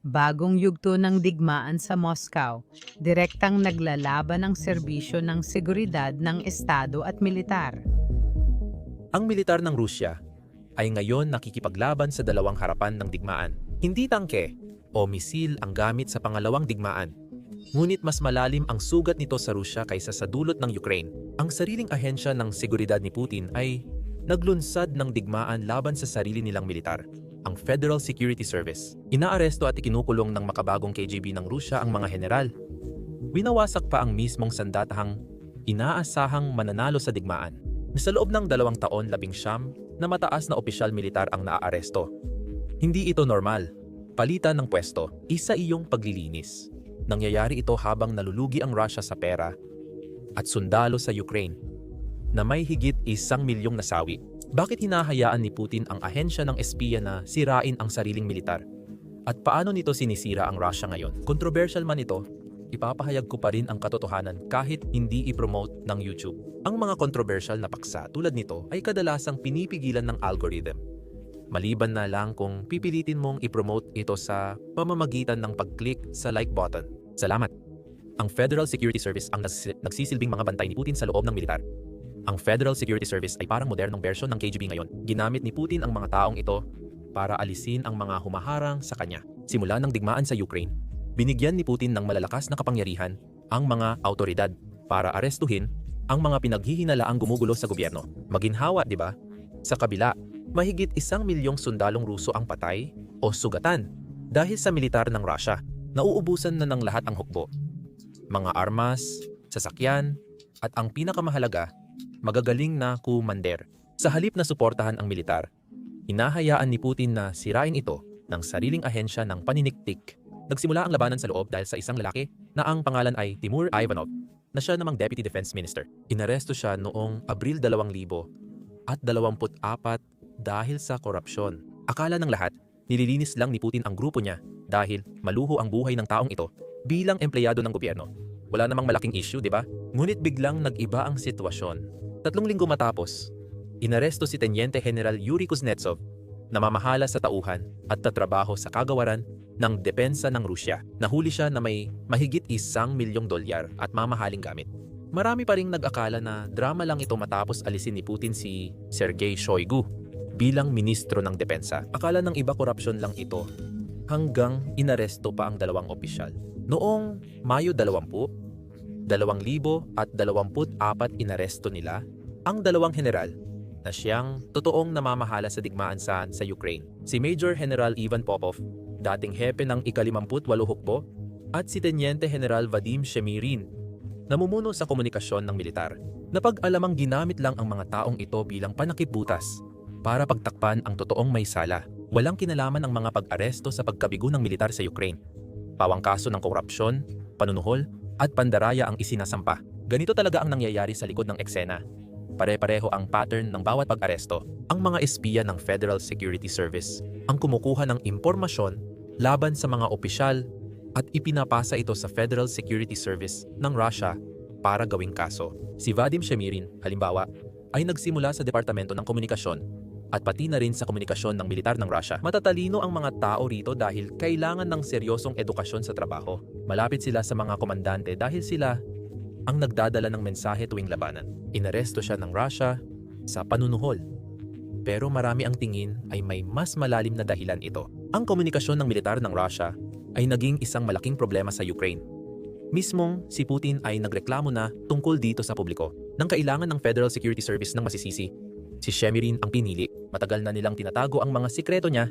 Bagong yugto ng digmaan sa Moscow, direktang naglalaban ng serbisyo ng seguridad ng Estado at militar. Ang militar ng Rusya ay ngayon nakikipaglaban sa dalawang harapan ng digmaan. Hindi tangke o misil ang gamit sa pangalawang digmaan. Ngunit mas malalim ang sugat nito sa Rusya kaysa sa dulot ng Ukraine. Ang sariling ahensya ng seguridad ni Putin ay naglunsad ng digmaan laban sa sarili nilang militar, ang Federal Security Service. Inaaresto at ikinukulong ng makabagong KGB ng Rusya ang mga general. Winawasak pa ang mismong sandatahang inaasahang mananalo sa digmaan. Sa loob ng dalawang taon labing siyam na mataas na opisyal militar ang naaaresto. Hindi ito normal. Palitan ng pwesto, isa iyong paglilinis. Nangyayari ito habang nalulugi ang Russia sa pera at sundalo sa Ukraine na may higit isang milyong nasawi. Bakit hinahayaan ni Putin ang ahensya ng espiya na sirain ang sariling militar? At paano nito sinisira ang Russia ngayon? Controversial man ito, ipapahayag ko pa rin ang katotohanan kahit hindi i-promote ng YouTube. Ang mga controversial na paksa tulad nito ay kadalasang pinipigilan ng algorithm. Maliban na lang kung pipilitin mong i-promote ito sa pamamagitan ng pag-click sa like button. Salamat! Ang Federal Security Service ang nags- nagsisilbing mga bantay ni Putin sa loob ng militar. Ang Federal Security Service ay parang modernong bersyon ng KGB ngayon. Ginamit ni Putin ang mga taong ito para alisin ang mga humaharang sa kanya. Simula ng digmaan sa Ukraine, binigyan ni Putin ng malalakas na kapangyarihan ang mga autoridad para arestuhin ang mga pinaghihinalaang gumugulo sa gobyerno. Maginhawa, di ba? Sa kabila, mahigit isang milyong sundalong Ruso ang patay o sugatan dahil sa militar ng Russia. Nauubusan na ng lahat ang hukbo. Mga armas, sasakyan, at ang pinakamahalaga, magagaling na kumander. Sa halip na suportahan ang militar, hinahayaan ni Putin na sirain ito ng sariling ahensya ng paniniktik. Nagsimula ang labanan sa loob dahil sa isang lalaki na ang pangalan ay Timur Ivanov na siya namang Deputy Defense Minister. Inaresto siya noong Abril 2000 at 24 dahil sa korupsyon. Akala ng lahat, nililinis lang ni Putin ang grupo niya dahil maluho ang buhay ng taong ito bilang empleyado ng gobyerno. Wala namang malaking issue, di ba? Ngunit biglang nag-iba ang sitwasyon. Tatlong linggo matapos, inaresto si Teniente General Yuri Kuznetsov na mamahala sa tauhan at tatrabaho sa kagawaran ng depensa ng Rusya. Nahuli siya na may mahigit isang milyong dolyar at mamahaling gamit. Marami pa ring nag-akala na drama lang ito matapos alisin ni Putin si Sergei Shoigu bilang ministro ng depensa. Akala ng iba korupsyon lang ito hanggang inaresto pa ang dalawang opisyal. Noong Mayo 20, 2024 inaresto nila ang dalawang general na siyang totoong namamahala sa digmaan sa, sa Ukraine. Si Major General Ivan Popov, dating hepe ng ika-58 hukbo, at si Teniente General Vadim Shemirin, namumuno sa komunikasyon ng militar. Napag-alamang ginamit lang ang mga taong ito bilang panakipbutas para pagtakpan ang totoong may sala. Walang kinalaman ang mga pag-aresto sa pagkabigo ng militar sa Ukraine. Pawang kaso ng korupsyon, panunuhol, at pandaraya ang isinasampa. Ganito talaga ang nangyayari sa likod ng eksena. Pare-pareho ang pattern ng bawat pag-aresto. Ang mga espiya ng Federal Security Service ang kumukuha ng impormasyon laban sa mga opisyal at ipinapasa ito sa Federal Security Service ng Russia para gawing kaso. Si Vadim Shemirin, halimbawa, ay nagsimula sa Departamento ng Komunikasyon at pati na rin sa komunikasyon ng militar ng Russia. Matatalino ang mga tao rito dahil kailangan ng seryosong edukasyon sa trabaho. Malapit sila sa mga komandante dahil sila ang nagdadala ng mensahe tuwing labanan. Inaresto siya ng Russia sa panunuhol. Pero marami ang tingin ay may mas malalim na dahilan ito. Ang komunikasyon ng militar ng Russia ay naging isang malaking problema sa Ukraine. Mismong si Putin ay nagreklamo na tungkol dito sa publiko nang kailangan ng Federal Security Service ng masisisi. Si Shemirin ang pinili. Matagal na nilang tinatago ang mga sikreto niya.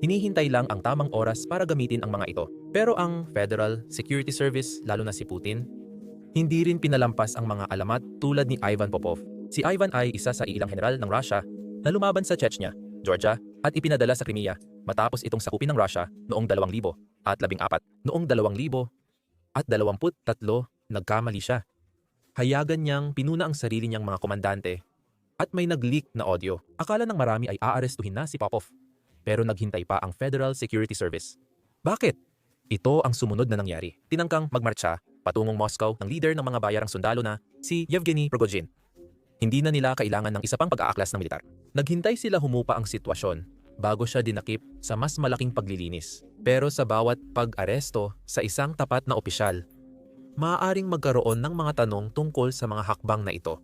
Hinihintay lang ang tamang oras para gamitin ang mga ito. Pero ang Federal Security Service, lalo na si Putin, hindi rin pinalampas ang mga alamat tulad ni Ivan Popov. Si Ivan ay isa sa ilang general ng Russia na lumaban sa Chechnya, Georgia at ipinadala sa Crimea matapos itong sakupin ng Russia noong 2000 at 14. Noong 2000 at 23 nagkamali siya. Hayagan niyang pinuna ang sarili niyang mga komandante at may nag-leak na audio. Akala ng marami ay aarestuhin na si Popov. Pero naghintay pa ang Federal Security Service. Bakit? Ito ang sumunod na nangyari. Tinangkang magmarcha patungong Moscow ng leader ng mga bayarang sundalo na si Yevgeny Prigozhin. Hindi na nila kailangan ng isa pang pag-aaklas ng militar. Naghintay sila humupa ang sitwasyon bago siya dinakip sa mas malaking paglilinis. Pero sa bawat pag-aresto sa isang tapat na opisyal, maaaring magkaroon ng mga tanong tungkol sa mga hakbang na ito.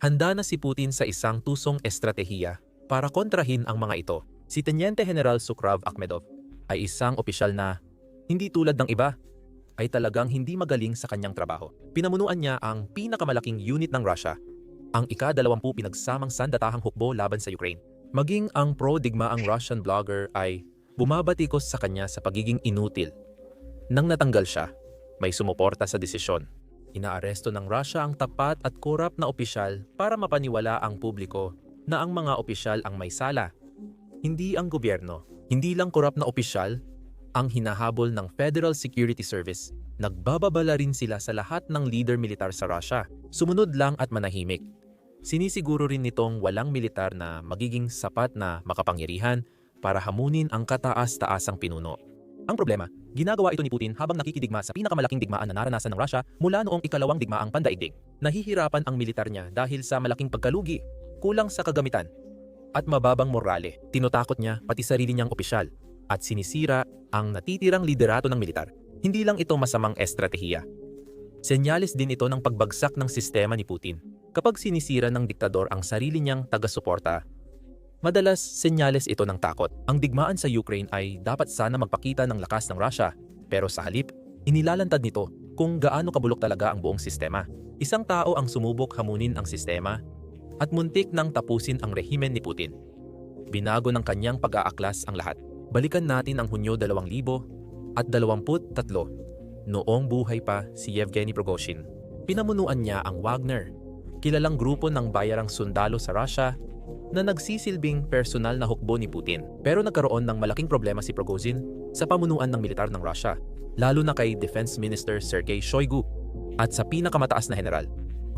Handa na si Putin sa isang tusong estratehiya para kontrahin ang mga ito. Si Teniente General Sukrav Akhmedov ay isang opisyal na, hindi tulad ng iba, ay talagang hindi magaling sa kanyang trabaho. Pinamunuan niya ang pinakamalaking unit ng Russia, ang ika-dalawampu pinagsamang sandatahang hukbo laban sa Ukraine. Maging ang pro-digmaang Russian blogger ay bumabatikos sa kanya sa pagiging inutil. Nang natanggal siya, may sumuporta sa desisyon. Inaaresto ng Russia ang tapat at korap na opisyal para mapaniwala ang publiko na ang mga opisyal ang may sala. Hindi ang gobyerno. Hindi lang korap na opisyal ang hinahabol ng Federal Security Service. Nagbababala rin sila sa lahat ng leader militar sa Russia. Sumunod lang at manahimik. Sinisiguro rin nitong walang militar na magiging sapat na makapangyarihan para hamunin ang kataas-taasang pinuno. Ang problema, ginagawa ito ni Putin habang nakikidigma sa pinakamalaking digmaan na naranasan ng Russia mula noong ikalawang digmaang pandaigdig. Nahihirapan ang militar niya dahil sa malaking pagkalugi, kulang sa kagamitan, at mababang morale. Tinutakot niya pati sarili niyang opisyal at sinisira ang natitirang liderato ng militar. Hindi lang ito masamang estratehiya. Senyales din ito ng pagbagsak ng sistema ni Putin. Kapag sinisira ng diktador ang sarili niyang taga-suporta, madalas senyales ito ng takot. Ang digmaan sa Ukraine ay dapat sana magpakita ng lakas ng Russia, pero sa halip, inilalantad nito kung gaano kabulok talaga ang buong sistema. Isang tao ang sumubok hamunin ang sistema at muntik nang tapusin ang rehimen ni Putin. Binago ng kanyang pag-aaklas ang lahat. Balikan natin ang Hunyo 2000 at 23 noong buhay pa si Yevgeny Prigozhin. Pinamunuan niya ang Wagner, kilalang grupo ng bayarang sundalo sa Russia na nagsisilbing personal na hukbo ni Putin. Pero nagkaroon ng malaking problema si Prigozhin sa pamunuan ng militar ng Russia, lalo na kay Defense Minister Sergei Shoigu at sa pinakamataas na general,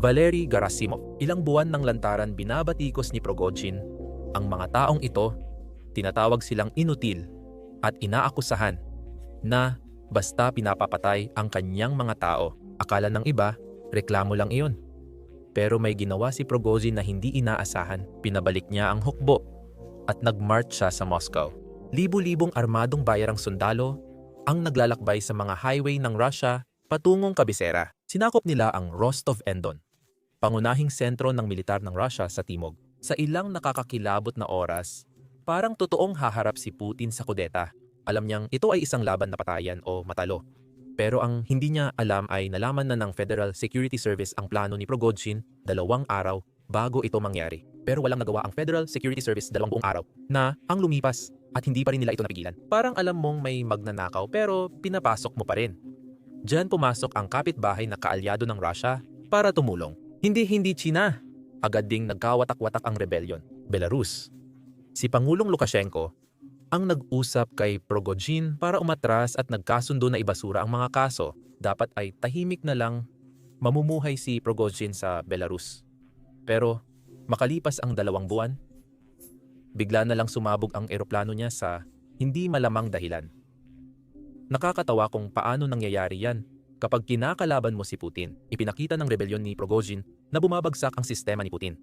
Valery Gerasimov. Ilang buwan ng lantaran binabatikos ni Prigozhin ang mga taong ito, tinatawag silang inutil at inaakusahan na basta pinapapatay ang kanyang mga tao. Akala ng iba, reklamo lang iyon. Pero may ginawa si Prigozhin na hindi inaasahan. Pinabalik niya ang hukbo at nagmarch siya sa Moscow. Libu-libong armadong bayarang sundalo ang naglalakbay sa mga highway ng Russia patungong kabisera. Sinakop nila ang Rostov-Endon, pangunahing sentro ng militar ng Russia sa timog. Sa ilang nakakakilabot na oras, parang totoong haharap si Putin sa kudeta. Alam niyang ito ay isang laban na patayan o matalo. Pero ang hindi niya alam ay nalaman na ng Federal Security Service ang plano ni Prigozhin dalawang araw bago ito mangyari. Pero walang nagawa ang Federal Security Service dalawang buong araw na ang lumipas at hindi pa rin nila ito napigilan. Parang alam mong may magnanakaw pero pinapasok mo pa rin. Diyan pumasok ang kapitbahay na kaalyado ng Russia para tumulong. Hindi-hindi China. Agad ding nagkawatak-watak ang rebellion. Belarus. Si Pangulong Lukashenko ang nag-usap kay Prigozhin para umatras at nagkasundo na ibasura ang mga kaso. Dapat ay tahimik na lang mamumuhay si Prigozhin sa Belarus. Pero makalipas ang dalawang buwan, bigla na lang sumabog ang eroplano niya sa hindi malamang dahilan. Nakakatawa kung paano nangyayari yan kapag kinakalaban mo si Putin. Ipinakita ng rebelyon ni Prigozhin na bumabagsak ang sistema ni Putin.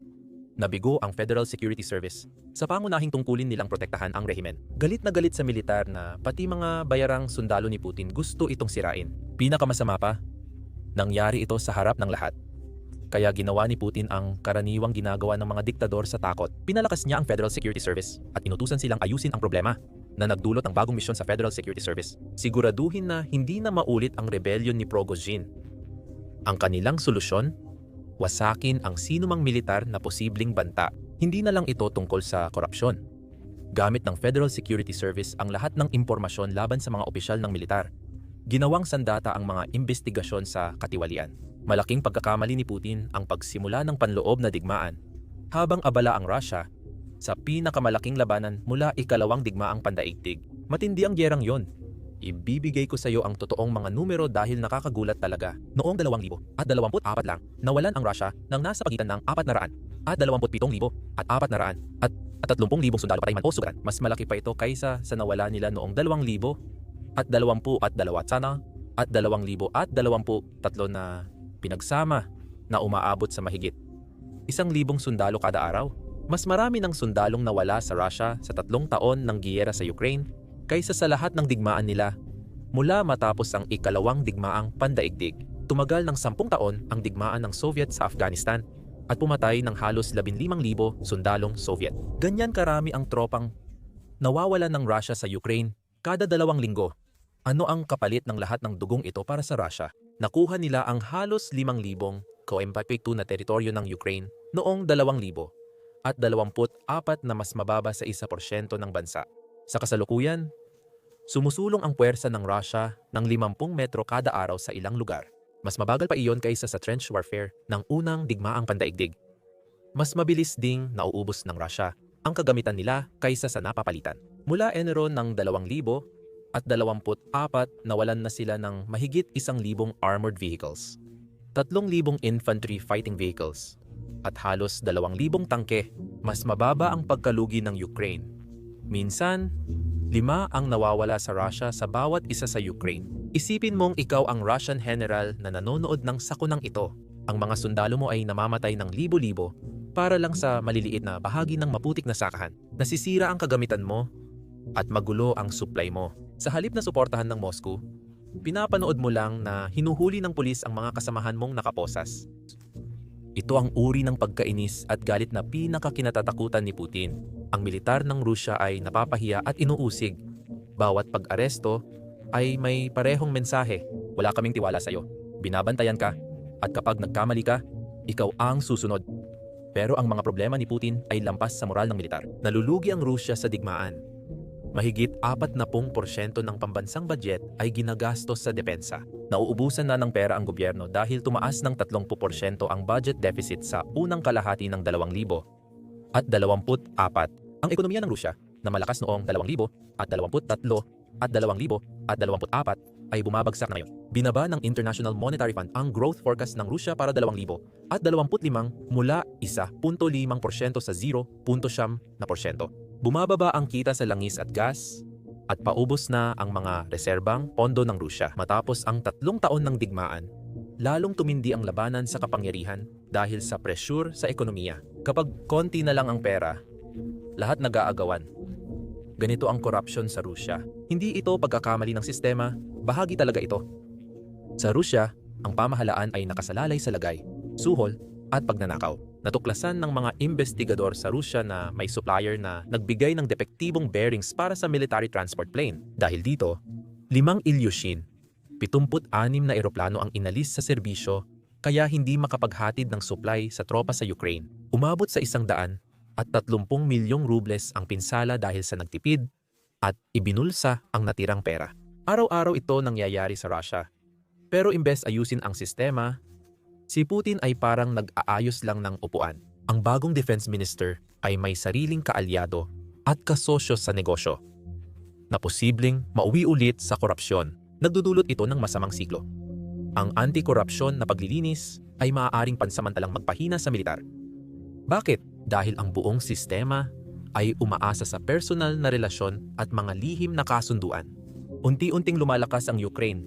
Nabigo ang Federal Security Service sa pangunahing tungkulin nilang protektahan ang rehimen. Galit na galit sa militar na pati mga bayarang sundalo ni Putin gusto itong sirain. Pinakamasama pa, nangyari ito sa harap ng lahat. Kaya ginawa ni Putin ang karaniwang ginagawa ng mga diktador sa takot. Pinalakas niya ang Federal Security Service at inutusan silang ayusin ang problema na nagdulot ng bagong misyon sa Federal Security Service. Siguraduhin na hindi na maulit ang rebellion ni Prigozhin. Ang kanilang solusyon wasakin ang sinumang militar na posibleng banta. Hindi na lang ito tungkol sa korupsyon. Gamit ng Federal Security Service ang lahat ng impormasyon laban sa mga opisyal ng militar. Ginawang sandata ang mga investigasyon sa katiwalian. Malaking pagkakamali ni Putin ang pagsimula ng panloob na digmaan habang abala ang Russia sa pinakamalaking labanan mula ikalawang digmaang pandaigdig. Matindi ang gyerang yon Ibibigay ko sa iyo ang totoong mga numero dahil nakakagulat talaga. Noong 2000 at 24 lang, nawalan ang Russia ng nasa pagitan ng 400 at 27,000 at 400 at at 30,000 sundalo patay man o sugat. Mas malaki pa ito kaysa sa nawala nila noong 2,000 at 20 at 2 sana at 2,000 at 23 na pinagsama na umaabot sa mahigit. Isang libong sundalo kada araw. Mas marami ng sundalong nawala sa Russia sa tatlong taon ng giyera sa Ukraine kaysa sa lahat ng digmaan nila. Mula matapos ang ikalawang digmaang pandaigdig, tumagal ng sampung taon ang digmaan ng Soviet sa Afghanistan at pumatay ng halos 15,000 sundalong Soviet. Ganyan karami ang tropang nawawala ng Russia sa Ukraine kada dalawang linggo. Ano ang kapalit ng lahat ng dugong ito para sa Russia? Nakuha nila ang halos 5,000 km2 na teritoryo ng Ukraine noong 2,000 at 24 na mas mababa sa 1% ng bansa. Sa kasalukuyan, sumusulong ang puwersa ng Russia ng 50 metro kada araw sa ilang lugar. Mas mabagal pa iyon kaysa sa trench warfare ng unang digmaang pandaigdig. Mas mabilis ding nauubos ng Russia ang kagamitan nila kaysa sa napapalitan. Mula Enero ng 2000 at 24 nawalan na sila ng mahigit 1,000 armored vehicles, 3,000 infantry fighting vehicles, at halos 2,000 tangke. Mas mababa ang pagkalugi ng Ukraine. Minsan, lima ang nawawala sa Russia sa bawat isa sa Ukraine. Isipin mong ikaw ang Russian general na nanonood ng sakunang ito. Ang mga sundalo mo ay namamatay ng libo-libo para lang sa maliliit na bahagi ng maputik na sakahan. Nasisira ang kagamitan mo at magulo ang supply mo. Sa halip na suportahan ng Moscow, pinapanood mo lang na hinuhuli ng pulis ang mga kasamahan mong nakaposas. Ito ang uri ng pagkainis at galit na pinakakinatatakutan ni Putin. Ang militar ng Rusya ay napapahiya at inuusig. Bawat pag-aresto ay may parehong mensahe. Wala kaming tiwala sa iyo. Binabantayan ka. At kapag nagkamali ka, ikaw ang susunod. Pero ang mga problema ni Putin ay lampas sa moral ng militar. Nalulugi ang Rusya sa digmaan. Mahigit 40% ng pambansang budget ay ginagastos sa depensa. Nauubusan na ng pera ang gobyerno dahil tumaas ng 30% ang budget deficit sa unang kalahati ng 2000 at 24. Ang ekonomiya ng Rusya na malakas noong 2000 at 23 at 2000 at 24 ay bumabagsak na ngayon. Binaba ng International Monetary Fund ang growth forecast ng Rusya para 2000 at 25 mula 1.5% sa 0.7%. Bumababa ang kita sa langis at gas at paubos na ang mga reserbang pondo ng Rusya matapos ang tatlong taon ng digmaan. Lalong tumindi ang labanan sa kapangyarihan dahil sa pressure sa ekonomiya. Kapag konti na lang ang pera, lahat nag-aagawan. Ganito ang korupsyon sa Rusya. Hindi ito pagkakamali ng sistema, bahagi talaga ito. Sa Rusya, ang pamahalaan ay nakasalalay sa lagay, suhol at pagnanakaw. Natuklasan ng mga investigador sa Rusya na may supplier na nagbigay ng depektibong bearings para sa military transport plane. Dahil dito, limang Ilyushin, 76 na eroplano ang inalis sa serbisyo kaya hindi makapaghatid ng supply sa tropa sa Ukraine. Umabot sa isang daan at 30 milyong rubles ang pinsala dahil sa nagtipid at ibinulsa ang natirang pera. Araw-araw ito nangyayari sa Russia. Pero imbes ayusin ang sistema, si Putin ay parang nag-aayos lang ng upuan. Ang bagong defense minister ay may sariling kaalyado at kasosyo sa negosyo na posibleng mauwi ulit sa korupsyon. Nagdudulot ito ng masamang siklo. Ang anti-korupsyon na paglilinis ay maaaring pansamantalang magpahina sa militar. Bakit? Dahil ang buong sistema ay umaasa sa personal na relasyon at mga lihim na kasunduan. Unti-unting lumalakas ang Ukraine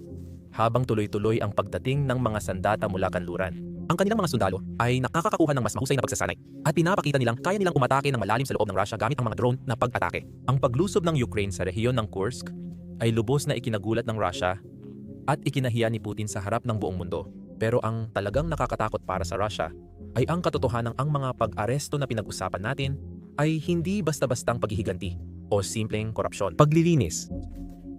habang tuloy-tuloy ang pagdating ng mga sandata mula kanluran. Ang kanilang mga sundalo ay nakakakuha ng mas mahusay na pagsasanay at pinapakita nilang kaya nilang umatake ng malalim sa loob ng Russia gamit ang mga drone na pag-atake. Ang paglusob ng Ukraine sa rehiyon ng Kursk ay lubos na ikinagulat ng Russia at ikinahiya ni Putin sa harap ng buong mundo. Pero ang talagang nakakatakot para sa Russia ay ang katotohanan ang mga pag-aresto na pinag-usapan natin ay hindi basta-bastang paghihiganti o simpleng korupsyon. Paglilinis.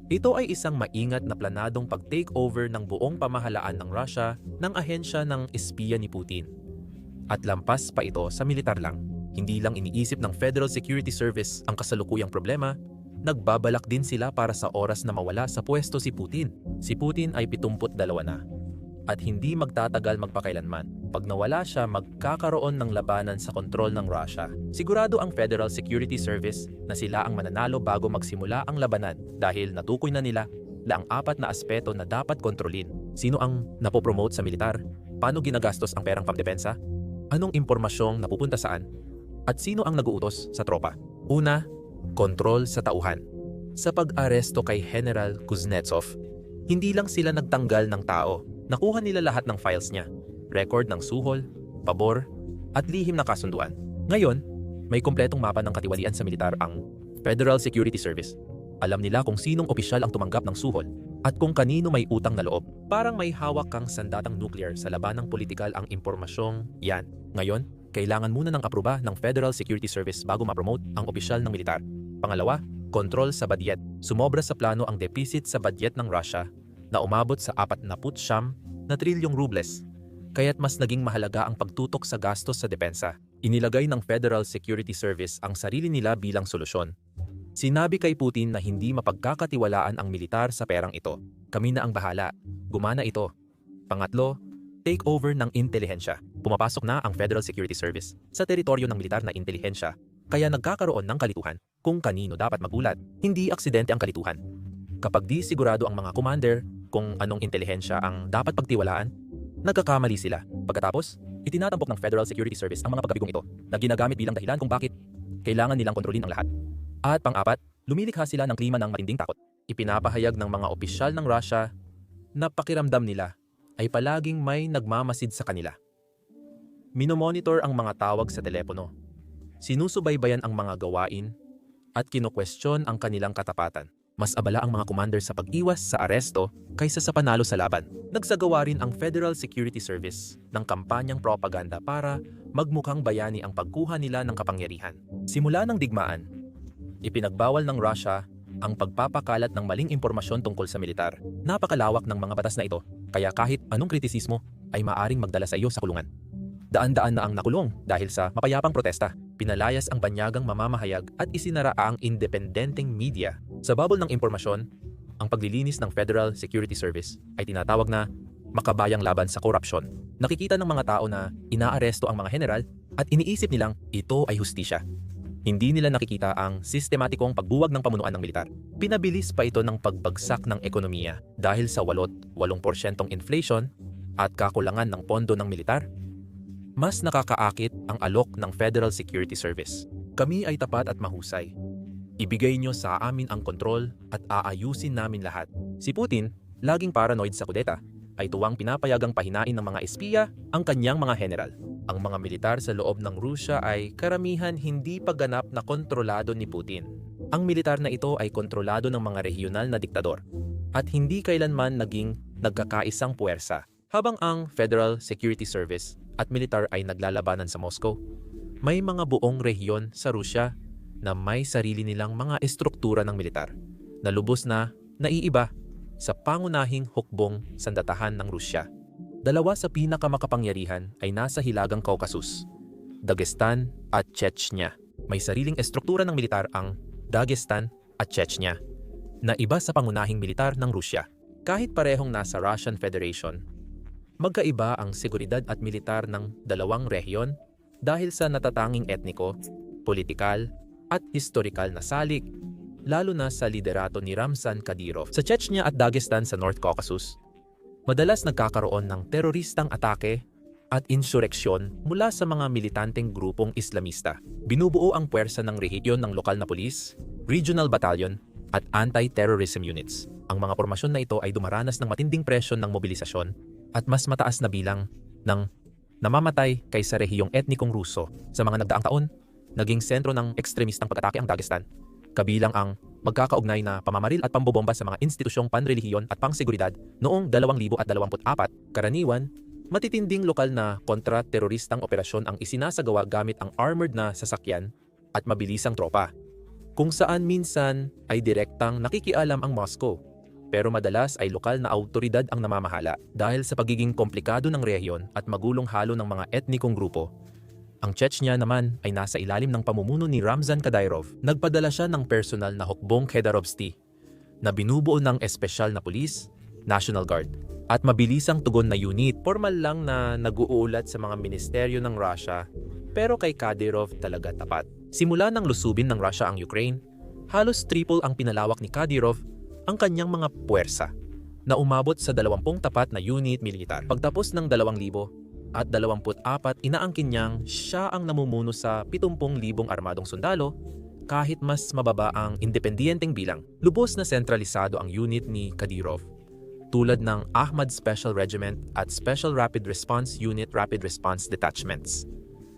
Ito ay isang maingat na planadong pag-takeover ng buong pamahalaan ng Russia ng ahensya ng espiya ni Putin. At lampas pa ito sa militar lang. Hindi lang iniisip ng Federal Security Service ang kasalukuyang problema, nagbabalak din sila para sa oras na mawala sa pwesto si Putin. Si Putin ay 72 na at hindi magtatagal magpakailanman. Pag nawala siya, magkakaroon ng labanan sa kontrol ng Russia. Sigurado ang Federal Security Service na sila ang mananalo bago magsimula ang labanan dahil natukoy na nila na ang apat na aspeto na dapat kontrolin. Sino ang napopromote sa militar? Paano ginagastos ang perang pamdepensa? Anong impormasyong napupunta saan? At sino ang naguutos sa tropa? Una, kontrol sa tauhan. Sa pag-aresto kay General Kuznetsov, hindi lang sila nagtanggal ng tao, nakuha nila lahat ng files niya, record ng suhol, pabor, at lihim na kasunduan. Ngayon, May kumpletong mapa ng katiwalian sa militar ang Federal Security Service. Alam nila kung sinong opisyal ang tumanggap ng suhol at kung kanino may utang na loob. Parang may hawak kang sandatang nuclear sa labanang politikal ang impormasyong yan. Ngayon, kailangan muna ng aproba ng Federal Security Service bago ma-promote ang opisyal ng militar. Pangalawa, kontrol sa badyet. Sumobra sa plano ang deficit sa badyet ng Russia na umabot sa 49 na trilyong rubles. Kaya't mas naging mahalaga ang pagtutok sa gastos sa depensa. Inilagay ng Federal Security Service ang sarili nila bilang solusyon. Sinabi kay Putin na hindi mapagkakatiwalaan ang militar sa perang ito. Kami na ang bahala. Gumana ito. Pangatlo, take over ng intelihensya. Pumapasok na ang Federal Security Service sa teritoryo ng militar na intelihensya. Kaya nagkakaroon ng kalituhan kung kanino dapat magulat. Hindi aksidente ang kalituhan. Kapag di sigurado ang mga commander kung anong intelihensya ang dapat pagtiwalaan, nagkakamali sila. Pagkatapos, itinatampok ng Federal Security Service ang mga pagkabigong ito na ginagamit bilang dahilan kung bakit kailangan nilang kontrolin ang lahat. At pang-apat, lumilikha sila ng klima ng matinding takot. Ipinapahayag ng mga opisyal ng Russia na pakiramdam nila ay palaging may nagmamasid sa kanila. Minomonitor ang mga tawag sa telepono. Sinusubaybayan ang mga gawain at kinukwestiyon ang kanilang katapatan. Mas abala ang mga commander sa pag-iwas sa aresto kaysa sa panalo sa laban. Nagsagawa rin ang Federal Security Service ng kampanyang propaganda para magmukhang bayani ang pagkuha nila ng kapangyarihan. Simula ng digmaan, ipinagbawal ng Russia ang pagpapakalat ng maling impormasyon tungkol sa militar. Napakalawak ng mga batas na ito, kaya kahit anong kritisismo ay maaring magdala sa iyo sa kulungan. Daan-daan na ang nakulong dahil sa mapayapang protesta. Pinalayas ang banyagang mamamahayag at isinara ang independenteng media. Sa babol ng impormasyon, ang paglilinis ng Federal Security Service ay tinatawag na makabayang laban sa korupsyon. Nakikita ng mga tao na inaaresto ang mga general at iniisip nilang ito ay hustisya. Hindi nila nakikita ang sistematikong pagbuwag ng pamunuan ng militar. Pinabilis pa ito ng pagbagsak ng ekonomiya dahil sa 8-8% inflation at kakulangan ng pondo ng militar. Mas nakakaakit ang alok ng Federal Security Service. Kami ay tapat at mahusay. Ibigay nyo sa amin ang kontrol at aayusin namin lahat. Si Putin, laging paranoid sa kudeta, ay tuwang pinapayagang pahinain ng mga espiya ang kanyang mga general. Ang mga militar sa loob ng Rusya ay karamihan hindi pa ganap na kontrolado ni Putin. Ang militar na ito ay kontrolado ng mga regional na diktador at hindi kailanman naging nagkakaisang puwersa habang ang Federal Security Service at militar ay naglalabanan sa Moscow. May mga buong rehiyon sa Rusya na may sarili nilang mga estruktura ng militar na lubos na naiiba sa pangunahing hukbong sandatahan ng Rusya. Dalawa sa pinakamakapangyarihan ay nasa Hilagang Caucasus, Dagestan at Chechnya. May sariling estruktura ng militar ang Dagestan at Chechnya na iba sa pangunahing militar ng Rusya. Kahit parehong nasa Russian Federation, magkaiba ang seguridad at militar ng dalawang rehiyon dahil sa natatanging etniko, politikal at historikal na salik, lalo na sa liderato ni Ramzan Kadyrov. Sa Chechnya at Dagestan sa North Caucasus, madalas nagkakaroon ng teroristang atake at insureksyon mula sa mga militanteng grupong Islamista. Binubuo ang puwersa ng rehiyon ng lokal na pulis, regional battalion, at anti-terrorism units. Ang mga formasyon na ito ay dumaranas ng matinding presyon ng mobilisasyon at mas mataas na bilang ng namamatay kaysa rehiyong etnikong Ruso. Sa mga nagdaang taon, naging sentro ng ekstremistang pag-atake ang Dagestan, kabilang ang magkakaugnay na pamamaril at pambobomba sa mga institusyong panrelihiyon at pangseguridad noong 2024. Karaniwan, matitinding lokal na kontra-teroristang operasyon ang isinasagawa gamit ang armored na sasakyan at mabilisang tropa, kung saan minsan ay direktang nakikialam ang Moscow pero madalas ay lokal na autoridad ang namamahala dahil sa pagiging komplikado ng rehiyon at magulong halo ng mga etnikong grupo. Ang Chechnya naman ay nasa ilalim ng pamumuno ni Ramzan Kadyrov. Nagpadala siya ng personal na hukbong Khedarovsky na binubuo ng espesyal na pulis, National Guard, at mabilisang tugon na unit. Formal lang na nag-uulat sa mga ministeryo ng Russia pero kay Kadyrov talaga tapat. Simula nang lusubin ng Russia ang Ukraine, halos triple ang pinalawak ni Kadyrov ang kanyang mga puwersa na umabot sa 20 tapat na unit militar. Pagtapos ng 2,000 at 24, inaangkin niyang siya ang namumuno sa 70,000 armadong sundalo kahit mas mababa ang independiyenteng bilang. Lubos na sentralisado ang unit ni Kadyrov tulad ng Ahmad Special Regiment at Special Rapid Response Unit Rapid Response Detachments.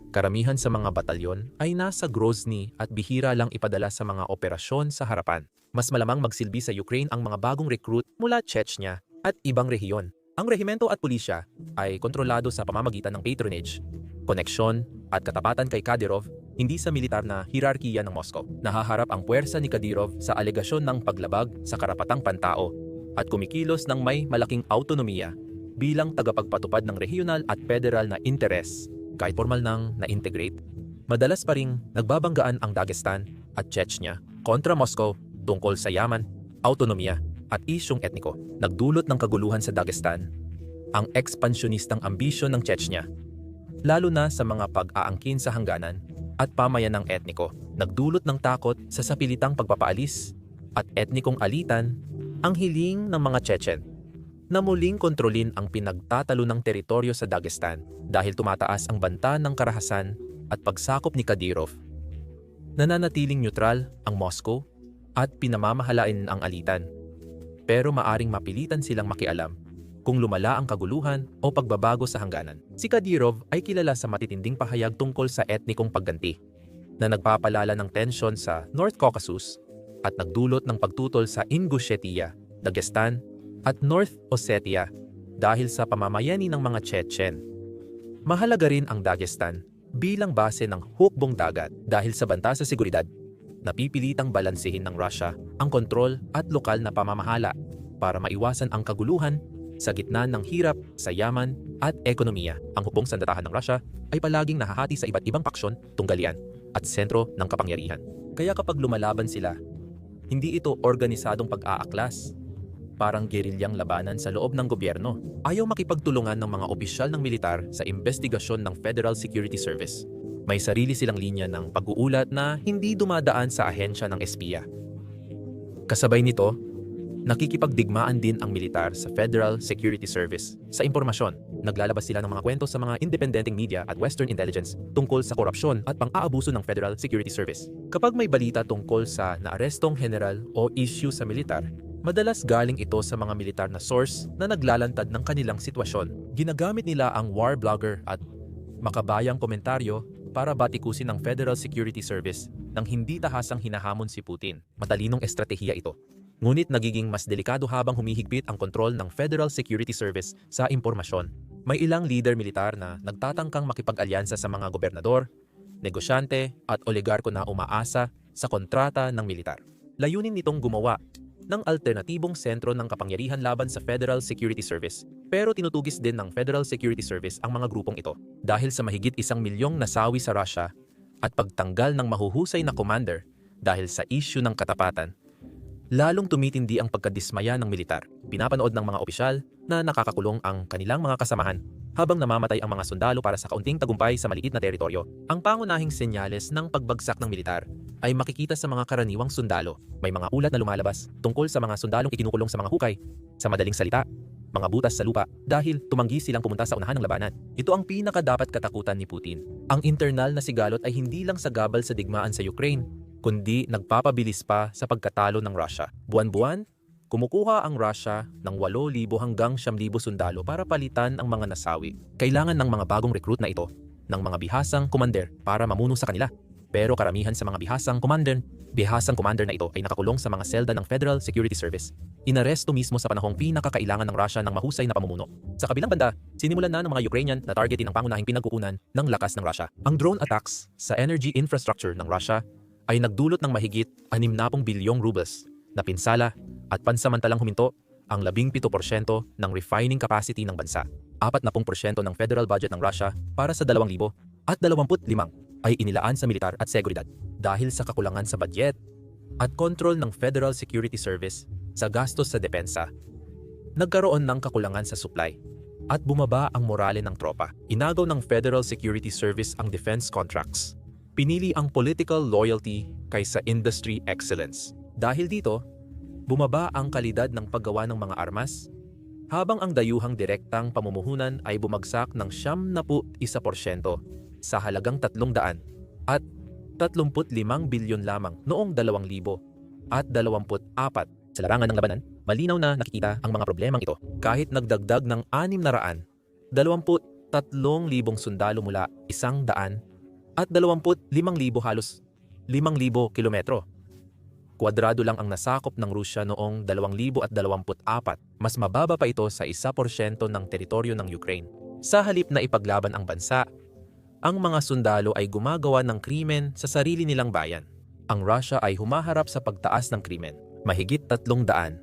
Karamihan sa mga batalyon ay nasa Grozny at bihira lang ipadala sa mga operasyon sa harapan. Mas malamang magsilbi sa Ukraine ang mga bagong recruit mula Chechnya at ibang rehiyon. Ang rehimento at pulisya ay kontrolado sa pamamagitan ng patronage, koneksyon at katapatan kay Kadyrov hindi sa militar na hierarkiya ng Moscow. Nahaharap ang puwersa ni Kadyrov sa alegasyon ng paglabag sa karapatang pantao at kumikilos ng may malaking autonomiya bilang tagapagpatupad ng regional at federal na interes kahit formal nang na-integrate. Madalas pa ring nagbabanggaan ang Dagestan at Chechnya kontra Moscow tungkol sa yaman, autonomiya at isyong etniko. Nagdulot ng kaguluhan sa Dagestan ang ekspansyonistang ambisyon ng Chechnya, lalo na sa mga pag-aangkin sa hangganan at pamayanang etniko. Nagdulot ng takot sa sapilitang pagpapaalis at etnikong alitan ang hiling ng mga Chechen na muling kontrolin ang pinagtatalo ng teritoryo sa Dagestan dahil tumataas ang banta ng karahasan at pagsakop ni Kadyrov. Nananatiling neutral ang Moscow at pinamamahalain ang alitan. Pero maaring mapilitan silang makialam kung lumala ang kaguluhan o pagbabago sa hangganan. Si Kadyrov ay kilala sa matitinding pahayag tungkol sa etnikong pagganti na nagpapalala ng tensyon sa North Caucasus at nagdulot ng pagtutol sa Ingushetia, Dagestan at North Ossetia dahil sa pamamayani ng mga Chechen. Mahalaga rin ang Dagestan bilang base ng hukbong dagat dahil sa banta sa seguridad. Napipilitang balansehin ng Russia ang kontrol at lokal na pamamahala para maiwasan ang kaguluhan sa gitna ng hirap sa yaman at ekonomiya. Ang hukbong sandatahan ng Russia ay palaging nahahati sa iba't ibang paksyon, tunggalian at sentro ng kapangyarihan. Kaya kapag lumalaban sila, hindi ito organisadong pag-aaklas parang gerilyang labanan sa loob ng gobyerno. Ayaw makipagtulungan ng mga opisyal ng militar sa investigasyon ng Federal Security Service. May sarili silang linya ng pag-uulat na hindi dumadaan sa ahensya ng espiya. Kasabay nito, nakikipagdigmaan din ang militar sa Federal Security Service sa impormasyon. Naglalabas sila ng mga kwento sa mga independenteng media at Western intelligence tungkol sa korupsyon at pang-aabuso ng Federal Security Service. Kapag may balita tungkol sa naarestong general o issue sa militar, Madalas galing ito sa mga militar na source na naglalantad ng kanilang sitwasyon. Ginagamit nila ang war blogger at makabayang komentaryo para batikusin ng Federal Security Service nang hindi tahasang hinahamon si Putin. Matalinong estratehiya ito. Ngunit nagiging mas delikado habang humihigpit ang kontrol ng Federal Security Service sa impormasyon. May ilang leader militar na nagtatangkang makipag-alyansa sa mga gobernador, negosyante at oligarko na umaasa sa kontrata ng militar. Layunin nitong gumawa ng alternatibong sentro ng kapangyarihan laban sa Federal Security Service. Pero tinutugis din ng Federal Security Service ang mga grupong ito dahil sa mahigit isang milyong nasawi sa Russia at pagtanggal ng mahuhusay na commander dahil sa issue ng katapatan. Lalong tumitindi ang pagkadismaya ng militar. Pinapanood ng mga opisyal na nakakakulong ang kanilang mga kasamahan habang namamatay ang mga sundalo para sa kaunting tagumpay sa maliit na teritoryo. Ang pangunahing senyales ng pagbagsak ng militar ay makikita sa mga karaniwang sundalo. May mga ulat na lumalabas tungkol sa mga sundalong ikinukulong sa mga hukay, sa madaling salita, mga butas sa lupa dahil tumanggi silang pumunta sa unahan ng labanan. Ito ang pinakadapat katakutan ni Putin. Ang internal na sigalot ay hindi lang sagabal sa digmaan sa Ukraine, kundi nagpapabilis pa sa pagkatalo ng Russia. Buwan-buwan, kumukuha ang Russia ng 8,000 hanggang 9,000 sundalo para palitan ang mga nasawi. Kailangan ng mga bagong recruit na ito ng mga bihasang commander para mamuno sa kanila. Pero karamihan sa mga bihasang commander, bihasang commander na ito ay nakakulong sa mga selda ng Federal Security Service. Inaresto mismo sa panahong pinakakailangan ng Russia ng mahusay na pamumuno. Sa kabilang banda, sinimulan na ng mga Ukrainian na targetin ang pangunahing pinagkukunan ng lakas ng Russia. Ang drone attacks sa energy infrastructure ng Russia ay nagdulot ng mahigit 60 bilyong rubles na pinsala at pansamantalang huminto ang 17% ng refining capacity ng bansa. 40% ng federal budget ng Russia para sa 2,000 at 25 ay inilaan sa militar at seguridad dahil sa kakulangan sa budget at kontrol ng Federal Security Service sa gastos sa depensa. Nagkaroon ng kakulangan sa supply at bumaba ang morale ng tropa. Inagaw ng Federal Security Service ang defense contracts. Pinili ang political loyalty kaysa industry excellence. Dahil dito, bumaba ang kalidad ng paggawa ng mga armas, habang ang dayuhang direktang pamumuhunan ay bumagsak ng 71% sa halagang 300 at 35 bilyon lamang noong 2000 at 24. Sa larangan ng labanan, malinaw na nakikita ang mga problemang ito kahit nagdagdag ng 600, 23,000 sundalo mula 100 at 25,000 halos 5,000 kilometro. Kwadrado lang ang nasakop ng Rusya noong 2024, mas mababa pa ito sa 1% ng teritoryo ng Ukraine. Sa halip na ipaglaban ang bansa, ang mga sundalo ay gumagawa ng krimen sa sarili nilang bayan. Ang Russia ay humaharap sa pagtaas ng krimen, mahigit 300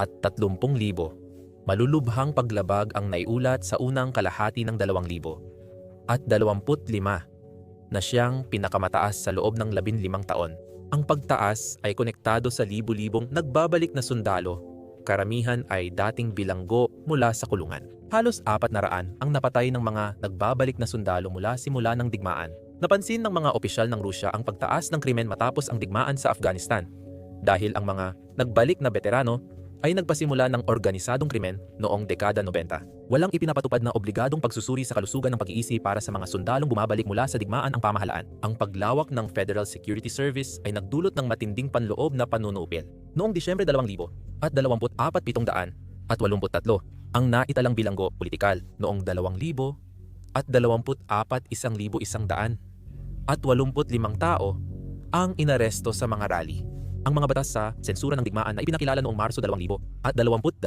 at 30,000. Malulubhang paglabag ang naiulat sa unang kalahati ng 2,000 at 25 na siyang pinakamataas sa loob ng 15 taon. Ang pagtaas ay konektado sa libu-libong nagbabalik na sundalo. Karamihan ay dating bilanggo mula sa kulungan. Halos apat na raan ang napatay ng mga nagbabalik na sundalo mula simula ng digmaan. Napansin ng mga opisyal ng Rusya ang pagtaas ng krimen matapos ang digmaan sa Afghanistan. Dahil ang mga nagbalik na veterano ay nagpasimula ng organisadong krimen noong dekada 90. Walang ipinapatupad na obligadong pagsusuri sa kalusugan ng pag-iisip para sa mga sundalong bumabalik mula sa digmaan ang pamahalaan. Ang paglawak ng Federal Security Service ay nagdulot ng matinding panloob na panunupil. Noong Disyembre 2000 at 24,700 at 83 ang naitalang bilanggo politikal noong 2000 at 24 1,100 at 85 tao ang inaresto sa mga rally. Ang mga batas sa sensura ng digmaan na ipinakilala noong Marso 2000 at 22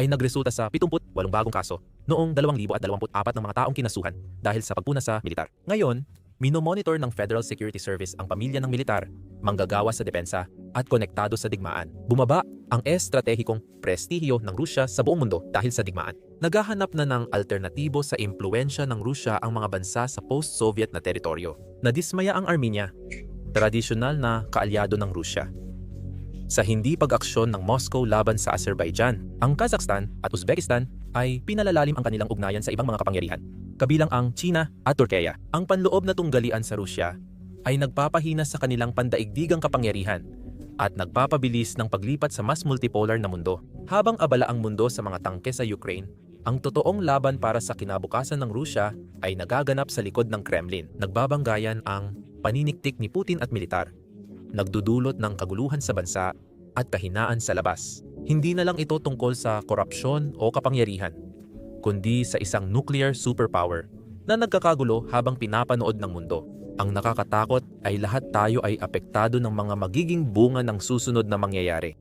ay nagresulta sa 78 bagong kaso noong 2024 ng mga taong kinasuhan dahil sa pagpuna sa militar. Ngayon, minomonitor ng Federal Security Service ang pamilya ng militar, manggagawa sa depensa at konektado sa digmaan. Bumaba ang estratehikong prestihiyo ng Rusya sa buong mundo dahil sa digmaan. Naghahanap na ng alternatibo sa impluensya ng Rusya ang mga bansa sa post-Soviet na teritoryo. Nadismaya ang Armenia, tradisyonal na kaalyado ng Rusya. Sa hindi pag-aksyon ng Moscow laban sa Azerbaijan, ang Kazakhstan at Uzbekistan ay pinalalalim ang kanilang ugnayan sa ibang mga kapangyarihan, kabilang ang China at Turkeya. Ang panloob na tunggalian sa Rusya ay nagpapahina sa kanilang pandaigdigang kapangyarihan at nagpapabilis ng paglipat sa mas multipolar na mundo. Habang abala ang mundo sa mga tangke sa Ukraine, ang totoong laban para sa kinabukasan ng Rusya ay nagaganap sa likod ng Kremlin. Nagbabanggayan ang paniniktik ni Putin at militar nagdudulot ng kaguluhan sa bansa at kahinaan sa labas. Hindi na lang ito tungkol sa korupsyon o kapangyarihan, kundi sa isang nuclear superpower na nagkakagulo habang pinapanood ng mundo. Ang nakakatakot ay lahat tayo ay apektado ng mga magiging bunga ng susunod na mangyayari.